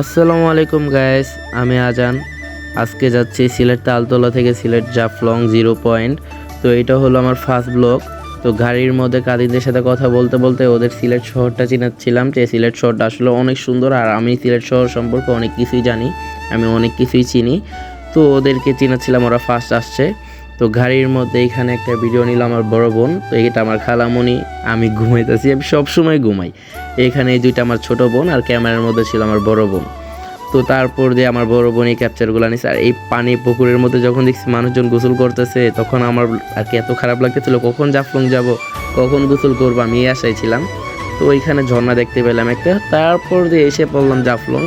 আসসালামু আলাইকুম গায়েস আমি আজান। আজকে যাচ্ছি সিলেট তালতলা থেকে সিলেট জাফলং জিরো পয়েন্ট। তো এটা হলো আমার ফার্স্ট ব্লগ তো গাড়ির মধ্যে কাদিদের সাথে কথা বলতে বলতে ওদের সিলেট শহরটা চিনাচ্ছিলাম যে সিলেট শহরটা আসলে অনেক সুন্দর, আর আমি সিলেট শহর সম্পর্কে অনেক কিছুই জানি, আমি অনেক কিছুই চিনি। তো ওদেরকে চিনাচ্ছিলাম, ওরা ফার্স্ট আসছে। তো গাড়ির মধ্যে এখানে একটা ভিডিও নিলাম আমার বড় বোন। তো এটা আমার খালামণি আমি ঘুমাইতেছি, আমি সবসময় ঘুমাই। এখানে এই দুইটা আমার ছোট বোন আর ক্যামেরার মধ্যে ছিল আমার বড় বোন। তো তারপর দিয়ে আমার বড় বোন এই ক্যাপচারগুলো নিছে। আর এই পানি পুকুরের মধ্যে যখন দেখছি মানুষজন গোসল করতেছে, তখন আমার আর কি এত খারাপ লাগতেছিল, কখন জাফলং যাব, কখন গোসল করব, আমি এই আশায় ছিলাম। তো ওইখানে ঝর্ণা দেখতে পেলাম একটা। তারপর দিয়ে এসে পড়লাম জাফলং।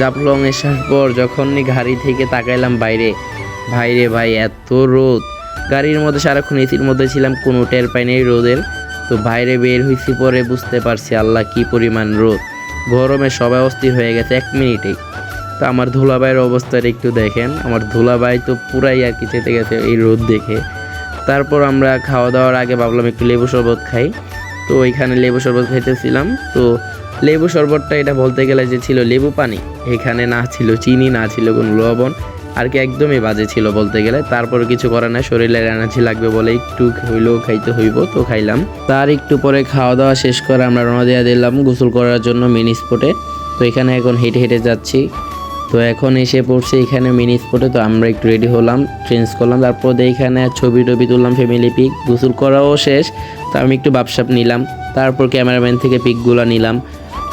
জাফলং আসার পর যখন গাড়ি থেকে তাকাইলাম বাইরে ভাইরে ভাই, এত রোদ। গাড়ির মধ্যে সারাক্ষণ এসির মধ্যে ছিলাম, কোনো টের পাই নেই রোদের। তো বাইরে বের হয়েছি পরে বুঝতে পারছি আল্লাহ কি পরিমাণ রোদ। গরমে সবাই অস্থির হয়ে গেছে এক মিনিটেই তো আমার ধুলাবাইয়ের অবস্থাটা একটু দেখেন। আমার ধুলাবাই তো পুরাই আর কি চেতে গেছে এই রোদ দেখে। তারপর আমরা খাওয়া দাওয়ার আগে ভাবলাম একটু লেবু শরবত খাই। তো ওইখানে লেবু শরবত খাইতেছিলাম। তো লেবু শরবতটা এটা বলতে গেলে যে ছিল লেবু পানি। এখানে না ছিল চিনি, না ছিল কোনো লবণ। আর কি একদমই বাজে ছিল বলতে গেলে। তারপর কিছু করার নাই শরীরের এনার্জি লাগবে বলে একটু হইলেও খাইতে হইব, তো খাইলাম। তার একটু পরে খাওয়া দাওয়া শেষ করে আমরা রওনা দিয়ে দিলাম গোসল করার জন্য মিনি স্পটে তো এখানে এখন হেঁটে হেঁটে যাচ্ছি। তো এখন এসে পড়ছে এখানে মিনি স্পটে তো আমরা একটু রেডি হলাম চেঞ্জ করলাম। তারপর এখানে ছবি টবি তুললাম ফ্যামিলি পিক গোসল করাও শেষ, তো আমি একটু বাপসাপ নিলাম। তারপর ক্যামেরাম্যান থেকে পিকগুলো নিলাম।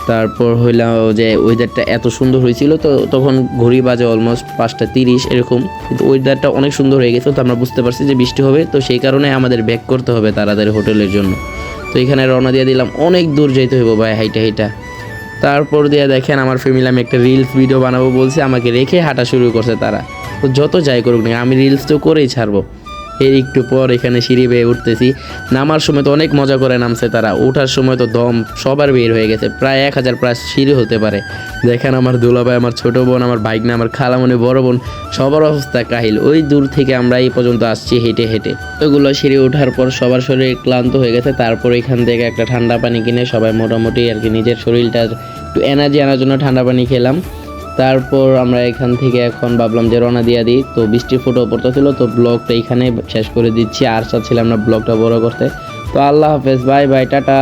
তারপর হইলাম যে ওয়েদারটা এত সুন্দর হয়েছিল, তো তখন ঘড়ি বাজে অলমোস্ট পাঁচটা তিরিশ এরকম। কিন্তু ওয়েদারটা অনেক সুন্দর হয়ে গেছে, তো আমরা বুঝতে পারছি যে বৃষ্টি হবে, তো সেই কারণে আমাদের ব্যাক করতে হবে তাড়াতাড়ি হোটেলের জন্য। তো এখানে রওনা দিয়ে দিলাম, অনেক দূর যেতে হইব ভাই, হাইটা হাইটা। তারপর দিয়ে দেখেন আমার ফ্যামিলি আমি একটা রিলস ভিডিও বানাবো বলছে, আমাকে রেখে হাঁটা শুরু করছে তারা। তো যত যাই করুক না আমি রিলস তো করেই ছাড়বো। এর একটু পর এখানে সিঁড়ি বেয়ে উঠতেছি। নামার সময় তো অনেক মজা করে নামছে তারা। ওঠার সময় তো দম সবার বের হয়ে গেছে। প্রায় এক হাজার প্রায় সিঁড়ি হতে পারে। দেখেন আমার দুলাভাই, আমার ছোট বোন, আমার বাইক না আমার খালামনি, বড় বোন, সবার অবস্থা কাহিল। ওই দূর থেকে আমরা এই পর্যন্ত আসছি হেঁটে হেঁটে। ওগুলো সিঁড়ি ওঠার পর সবার শরীর ক্লান্ত হয়ে গেছে। তারপর এখান থেকে একটা ঠান্ডা পানি কিনে সবাই মোটামুটি আর কি নিজের শরীরটার একটু এনার্জি আনার জন্য ঠান্ডা পানি খেলাম। তারপর আমরা এখান থেকে এখন ভাবলাম যে রওনা দিয়ে দিই। তো বৃষ্টির পড়তে পড়তেছিল, তো ব্লগটা এখানে শেষ করে দিচ্ছি। আর চাচ্ছিলাম না ব্লগটা বড় করতে। তো আল্লাহ হাফেজ, বাই বাই, টাটা।